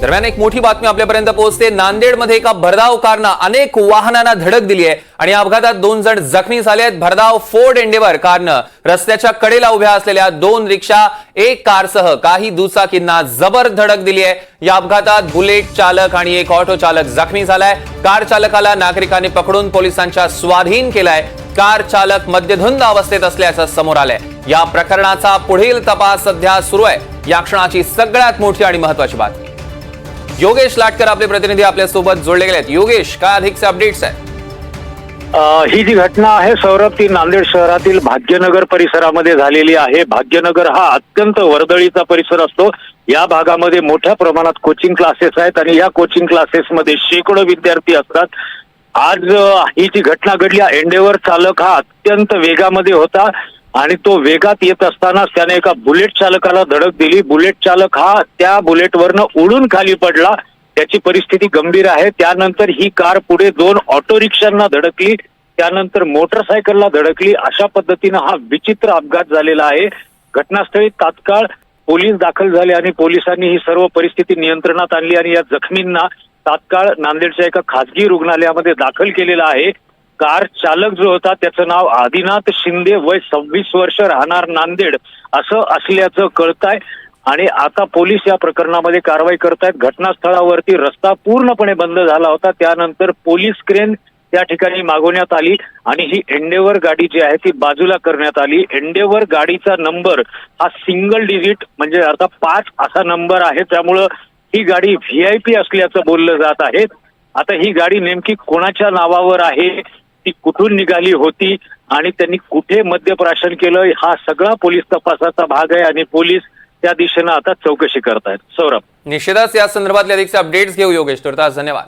दरम्यान एक मोठी बातमी आपल्यापर्यंत पोहोचते. नांदेडमध्ये एका भरधाव कारनं अनेक वाहनांना धडक दिली आहे. आणि या अपघातात दोन जण जखमी झाले आहेत. भरधाव फोर्ड एंडेवर कारनं रस्त्याच्या कडेला उभ्या असलेल्या दोन रिक्षा एक कारसह काही दुचाकींना जबर धडक दिली आहे. या अपघातात बुलेट चालक आणि एक ऑटो चालक जखमी झालाय. कार चालकाला नागरिकांनी पकडून पोलिसांच्या स्वाधीन केलाय. कार चालक मध्यधुंद अवस्थेत असल्याचं समोर आलंय. या प्रकरणाचा पुढील तपास सध्या सुरू आहे. या क्षणाची सगळ्यात मोठी आणि महत्वाची बातमी. योगेश लाटकर आपले प्रतिनिधी आपल्यासोबत जोडले गेलेत. योगेश काय अधिकचे अपडेट्स आहेत? ही जी घटना आहे सौरभ ती नांदेड शहरातील भाग्यनगर परिसरामध्ये झालेली आहे. भाग्यनगर हा अत्यंत वर्दळीचा परिसर असतो. या भागामध्ये मोठ्या प्रमाणात कोचिंग क्लासेस आहेत आणि या कोचिंग क्लासेसमध्ये शेकडो विद्यार्थी असतात. आज अ, ही जी घटना घडली एंडेवर चालक हा अत्यंत वेगामध्ये होता. आणि तो वेगात येत असतानाच त्याने एका बुलेट चालकाला धडक दिली. बुलेट चालक हा त्या बुलेटवरनं उडून खाली पडला. त्याची परिस्थिती गंभीर आहे. त्यानंतर ही कार पुढे दोन ऑटो रिक्षांना धडकली. त्यानंतर मोटरसायकलला धडकली. अशा पद्धतीनं हा विचित्र अपघात झालेला आहे. घटनास्थळी तात्काळ पोलीस दाखल झाले आणि पोलिसांनी ही सर्व परिस्थिती नियंत्रणात आणली आणि या जखमींना तात्काळ नांदेडच्या एका खासगी रुग्णालयामध्ये दाखल केलेला आहे. कार चालक जो होता त्याचं नाव आदिनाथ शिंदे. वय सव्वीस वर्ष राहणार नांदेड. असं असल्याचं कळतंय. आणि आता पोलीस या प्रकरणामध्ये कारवाई करतायत. घटनास्थळावरती रस्ता पूर्णपणे बंद झाला होता. त्यानंतर पोलीस क्रेन त्या ठिकाणी मागवण्यात आली आणि ही एंडेवर गाडी जी आहे ती बाजूला करण्यात आली. एंडेवर गाडीचा नंबर हा सिंगल डिजिट म्हणजे अर्थात पाच असा नंबर आहे. त्यामुळं ही गाडी व्ही आय पी असल्याचं बोललं जात आहे. आता ही गाडी नेमकी कोणाच्या नावावर आहे? ती कुठून निघाली होती आणि त्यांनी कुठे मद्यप्राशन केलं हा सगळा पोलीस तपासाचा भाग आहे आणि पोलीस त्या दिशेनं आता चौकशी करतायत. सौरभ. निश्चितच या संदर्भातले अधिकचे अपडेट्स घेऊ योगेश तुर्तास. धन्यवाद.